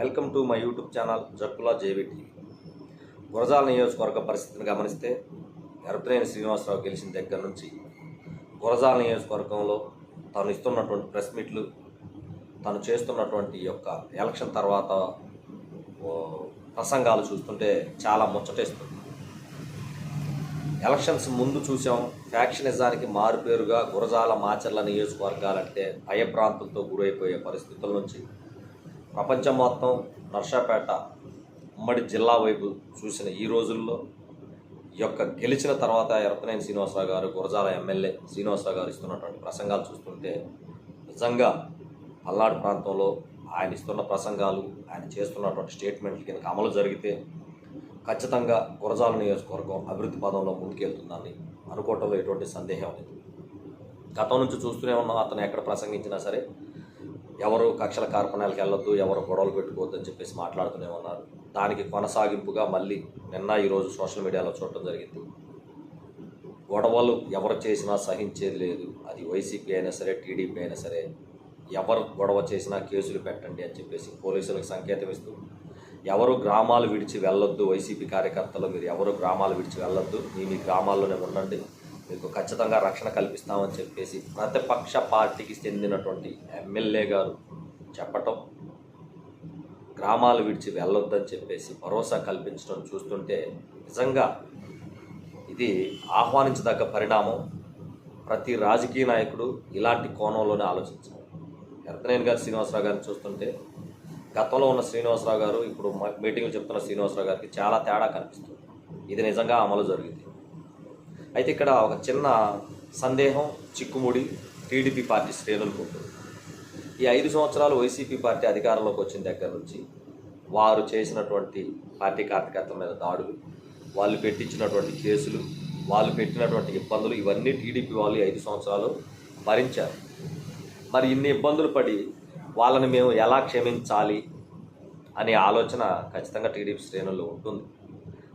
Welcome to my YouTube channel Jakkula JVT TV. Gurazala నియోజకవర్గ పరిస్థితిని గమనిస్తే ఎరపనేని శ్రీనివాసరావు గెలిచిన దగ్గర నుంచి గురజాల నియోజకవర్గంలో తను ఇస్తున్నటువంటి ప్రెస్ మీట్లు తను చేస్తున్నటువంటి యొక్క ఎలక్షన్ తర్వాత ప్రసంగాలు చూస్తుంటే చాలా ముచ్చటేస్తుంది. ఎలక్షన్స్ ముందు చూసాం ఫ్యాక్షనిజానికి మారుపేరుగా గురజాల మాచర్ల నియోజకవర్గాలంటే భయభ్రాంతులతో గురైపోయే పరిస్థితుల నుంచి ప్రపంచం మొత్తం నర్సాపేట ఉమ్మడి జిల్లా వైపు చూసిన ఈ రోజుల్లో ఈ యొక్క గెలిచిన తర్వాత ఎరపనేని శ్రీనివాసరావు గారు గురజాల ఎమ్మెల్యే శ్రీనివాసరావు గారు ఇస్తున్నటువంటి ప్రసంగాలు చూస్తుంటే నిజంగా పల్నాడు ప్రాంతంలో ఆయన ఇస్తున్న ప్రసంగాలు ఆయన చేస్తున్నటువంటి స్టేట్మెంట్లు కింద అమలు జరిగితే ఖచ్చితంగా గురజాల నియోజకవర్గం అభివృద్ధి పదంలో ముందుకెళ్తుందని అనుకోవటంలో ఎటువంటి సందేహం లేదు. గతం నుంచి చూస్తూనే ఉన్నాం అతను ఎక్కడ ప్రసంగించినా సరే ఎవరు కక్షల కార్పణాలకు వెళ్ళొద్దు ఎవరు గొడవలు పెట్టుకోవద్దు అని చెప్పేసి మాట్లాడుతూనే ఉన్నారు. దానికి కొనసాగింపుగా మళ్ళీ నిన్న ఈరోజు సోషల్ మీడియాలో చూడటం జరిగింది. గొడవలు ఎవరు చేసినా సహించేది లేదు. అది వైసీపీ అయినా సరే టీడీపీ అయినా సరే ఎవరు గొడవ చేసినా కేసులు పెట్టండి అని చెప్పేసి పోలీసులకు సంకేతం ఇస్తూ ఎవరు గ్రామాలు విడిచి వెళ్ళొద్దు వైసీపీ కార్యకర్తలు మీరు ఎవరు గ్రామాలు విడిచి వెళ్ళొద్దు మీ మీ గ్రామాల్లోనే ఉండండి. మీకు ఖచ్చితంగా రక్షణ కల్పిస్తామని చెప్పేసి ప్రతిపక్ష పార్టీకి చెందినటువంటి ఎమ్మెల్యే గారు చెప్పటం గ్రామాలు విడిచి వెళ్ళొద్దని చెప్పేసి భరోసా కల్పించడం చూస్తుంటే నిజంగా ఇది ఆహ్వానించదగ్గ పరిణామం. ప్రతి రాజకీయ నాయకుడు ఇలాంటి కోణంలోనే ఆలోచించాలి. ఎర్తనేని గారు శ్రీనివాసరావు గారిని చూస్తుంటే గతంలో ఉన్న శ్రీనివాసరావు గారు ఇప్పుడు మీటింగ్లు చెప్తున్న శ్రీనివాసరావు గారికి చాలా తేడా కనిపిస్తుంది. ఇది నిజంగా అమలు జరిగింది. అయితే ఇక్కడ ఒక చిన్న సందేహం చిక్కుముడి టీడీపీ పార్టీ శ్రేణులకు ఉంటుంది ఈ ఐదు సంవత్సరాలు వైసీపీ పార్టీ అధికారంలోకి వచ్చిన దగ్గర నుంచి వారు చేసినటువంటి పార్టీ కార్యకర్తల మీద దాడులు వాళ్ళు పెట్టించినటువంటి కేసులు వాళ్ళు పెట్టినటువంటి ఇబ్బందులు ఇవన్నీ టీడీపీ వాళ్ళు ఐదు సంవత్సరాలు భరించారు. మరి ఇన్ని ఇబ్బందులు పడి వాళ్ళని మేము ఎలా క్షమించాలి అనే ఆలోచన ఖచ్చితంగా టీడీపీ శ్రేణుల్లో ఉంటుంది.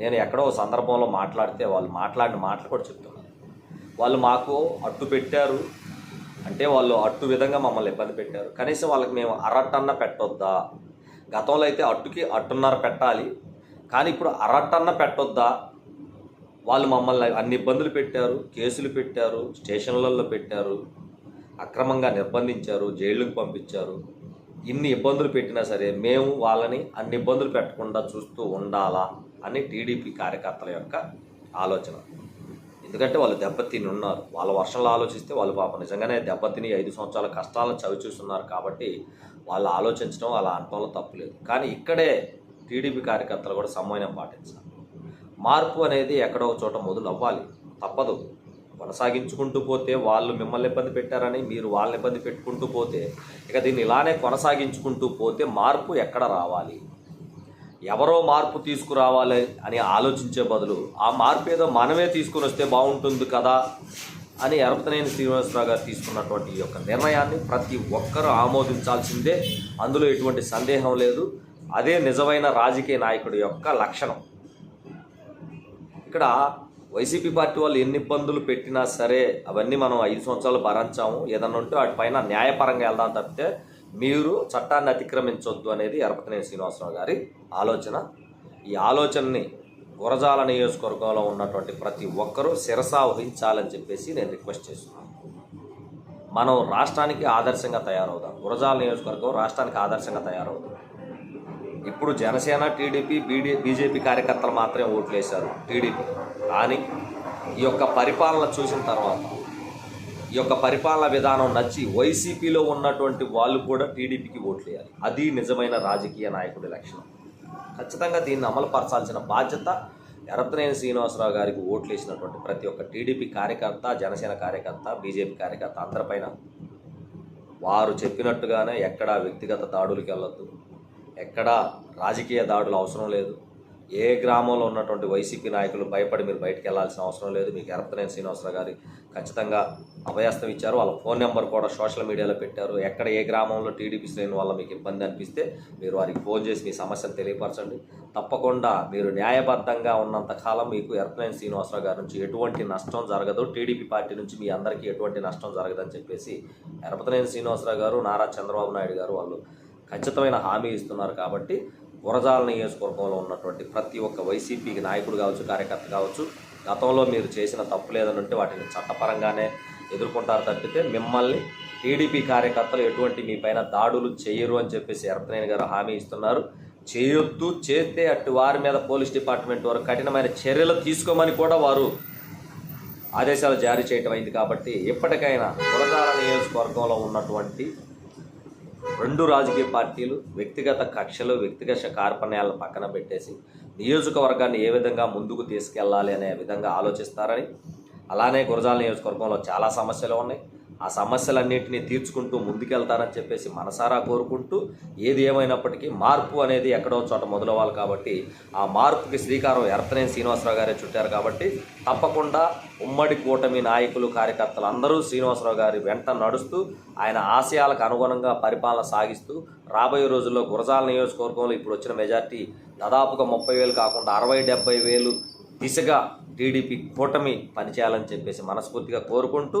నేను ఎక్కడో ఒక సందర్భంలో మాట్లాడితే వాళ్ళు మాట్లాడిన మాటలు కూడా చెప్తున్నాను వాళ్ళు మాకు అట్టు పెట్టారు. అంటే వాళ్ళు అట్టు విధంగా మమ్మల్ని ఇబ్బంది పెట్టారు. కనీసం వాళ్ళకి మేము అరట్టన్న పెట్టొద్దా? గతంలో అయితే అట్టుకి అట్టున్నర పెట్టాలి. కానీ ఇప్పుడు అరట్టన్న పెట్టొద్దా? వాళ్ళు మమ్మల్ని అన్ని ఇబ్బందులు పెట్టారు కేసులు పెట్టారు స్టేషన్లలో పెట్టారు అక్రమంగా నిర్బంధించారు జైళ్ళకు పంపించారు. ఇన్ని ఇబ్బందులు పెట్టినా సరే మేము వాళ్ళని అన్ని ఇబ్బందులు పెట్టకుండా చూస్తూ ఉండాలా? అని టీడీపీ కార్యకర్తల యొక్క ఆలోచన. ఎందుకంటే వాళ్ళు దెబ్బతిని ఉన్నారు. వాళ్ళ వర్షంలో ఆలోచిస్తే వాళ్ళు పాపం నిజంగానే దెబ్బతిని ఐదు సంవత్సరాల కష్టాలను చవి చూస్తున్నారు కాబట్టి వాళ్ళు ఆలోచించడం అలా అనటంలో తప్పులేదు కానీ ఇక్కడే టీడీపీ కార్యకర్తలు కూడా సమన్వయం పాటించాలి. మార్పు అనేది ఎక్కడో చోట మొదలు అవ్వాలి. తప్పదు. కొనసాగించుకుంటూ పోతే వాళ్ళు మిమ్మల్ని ఇబ్బంది పెట్టారని మీరు వాళ్ళని ఇబ్బంది పెట్టుకుంటూ పోతే ఇక దీన్ని ఇలానే కొనసాగించుకుంటూ పోతే మార్పు ఎక్కడ రావాలి? ఎవరో మార్పు తీసుకురావాలి అని ఆలోచించే బదులు ఆ మార్పు ఏదో మనమే తీసుకుని వస్తే బాగుంటుంది కదా అని ఎరపతనేని శ్రీనివాసరావు గారు తీసుకున్నటువంటి ఈ యొక్క నిర్ణయాన్ని ప్రతి ఒక్కరూ ఆమోదించాల్సిందే. అందులో ఎటువంటి సందేహం లేదు. అదే నిజమైన రాజకీయ నాయకుడి యొక్క లక్షణం. ఇక్కడ వైసీపీ పార్టీ వాళ్ళు ఎన్ని ఇబ్బందులు పెట్టినా సరే అవన్నీ మనం ఐదు సంవత్సరాలు భరించాము. ఏదన్నా ఉంటే వాటిపైన న్యాయపరంగా వెళ్దాం తప్పితే మీరు చట్టాన్ని అతిక్రమించొద్దు అనేది ఎరపతినేని శ్రీనివాసరావు గారి ఆలోచన. ఈ ఆలోచనని గురజాల నియోజకవర్గంలో ఉన్నటువంటి ప్రతి ఒక్కరూ శిరసా వహించాలని చెప్పేసి నేను రిక్వెస్ట్ చేస్తున్నాను. మనం రాష్ట్రానికి ఆదర్శంగా తయారవుదాం. గురజాల నియోజకవర్గం రాష్ట్రానికి ఆదర్శంగా తయారవుదాం ఇప్పుడు జనసేన టీడీపీ బీడీ బీజేపీ కార్యకర్తలు మాత్రమే ఓట్లేశారు టీడీపీ. కానీ ఈ యొక్క పరిపాలన చూసిన తర్వాత ఈ యొక్క పరిపాలన విధానం నచ్చి వైసీపీలో ఉన్నటువంటి వాళ్ళు కూడా టీడీపీకి ఓట్లు వేయాలి. అది నిజమైన రాజకీయ నాయకుడి లక్షణం. ఖచ్చితంగా దీన్ని అమలుపరచాల్సిన బాధ్యత ఎరత్నేని శ్రీనివాసరావు గారికి ఓట్లు వేసినటువంటి ప్రతి ఒక్క టీడీపీ కార్యకర్త జనసేన కార్యకర్త బీజేపీ కార్యకర్త అందరిపైన వారు చెప్పినట్టుగానే ఎక్కడా వ్యక్తిగత దాడులకు వెళ్ళొద్దు. ఎక్కడా రాజకీయ దాడులు అవసరం లేదు. ఏ గ్రామంలో ఉన్నటువంటి వైసీపీ నాయకులు భయపడి మీరు బయటకు వెళ్ళాల్సిన అవసరం లేదు. మీకు ఎరపతనేని శ్రీనివాసరావు గారి ఖచ్చితంగా అభయాస్తం ఇచ్చారు. వాళ్ళ ఫోన్ నెంబర్ కూడా సోషల్ మీడియాలో పెట్టారు. ఎక్కడ ఏ గ్రామంలో టీడీపీ శ్రేణి వల్ల మీకు ఇబ్బంది అనిపిస్తే మీరు వారికి ఫోన్ చేసి మీ సమస్యను తెలియపరచండి. తప్పకుండా మీరు న్యాయబద్ధంగా ఉన్నంత కాలం మీకు ఎరపతనేని శ్రీనివాసరావు గారి నుంచి ఎటువంటి నష్టం జరగదు. టీడీపీ పార్టీ నుంచి మీ అందరికీ ఎటువంటి నష్టం జరగదని చెప్పేసి ఎరపతనేని శ్రీనివాసరావు గారు నారా చంద్రబాబు నాయుడు గారు వాళ్ళు ఖచ్చితమైన హామీ ఇస్తున్నారు కాబట్టి గురజాల నియోజకవర్గంలో ఉన్నటువంటి ప్రతి ఒక్క వైసీపీకి నాయకుడు కావచ్చు కార్యకర్త కావచ్చు గతంలో మీరు చేసిన తప్పు లేదని ఉంటే వాటిని చట్టపరంగానే ఎదుర్కొంటారు తప్పితే మిమ్మల్ని టీడీపీ కార్యకర్తలు ఎటువంటి మీ పైన దాడులు చేయరు అని చెప్పేసి ఎరపనేని గారు హామీ ఇస్తున్నారు. చేయొద్దు చేస్తే అటు వారి మీద పోలీస్ డిపార్ట్మెంట్ వారు కఠినమైన చర్యలు తీసుకోమని కూడా వారు ఆదేశాలు జారీ చేయటం అయింది కాబట్టి ఎప్పటికైనా గురజాల నియోజకవర్గంలో ఉన్నటువంటి రెండు రాజకీయ పార్టీలు వ్యక్తిగత కక్షలు వ్యక్తిగత కార్పణ్యాలను పక్కన పెట్టేసి నియోజకవర్గాన్ని ఏ విధంగా ముందుకు తీసుకెళ్ళాలి అనే విధంగా ఆలోచిస్తారని అలానే గురజాల నియోజకవర్గంలో చాలా సమస్యలు ఉన్నాయి. ఆ సమస్యలన్నింటినీ తీర్చుకుంటూ ముందుకెళ్తారని చెప్పేసి మనసారా కోరుకుంటూ ఏది ఏమైనప్పటికీ మార్పు అనేది ఎక్కడో చోట మొదలవ్వాలి కాబట్టి ఆ మార్పుకి శ్రీకారం ఎర్తనేని శ్రీనివాసరావు గారే చుట్టారు కాబట్టి తప్పకుండా ఉమ్మడి కూటమి నాయకులు కార్యకర్తలు అందరూ శ్రీనివాసరావు గారి వెంట నడుస్తూ ఆయన ఆశయాలకు అనుగుణంగా పరిపాలన సాగిస్తూ రాబోయే రోజుల్లో గురజాల నియోజకవర్గంలో ఇప్పుడు వచ్చిన మెజార్టీ దాదాపుగా ముప్పై వేలు కాకుండా అరవై డెబ్బై వేలు దిశగా టీడీపీ కూటమి పనిచేయాలని చెప్పేసి మనస్ఫూర్తిగా కోరుకుంటూ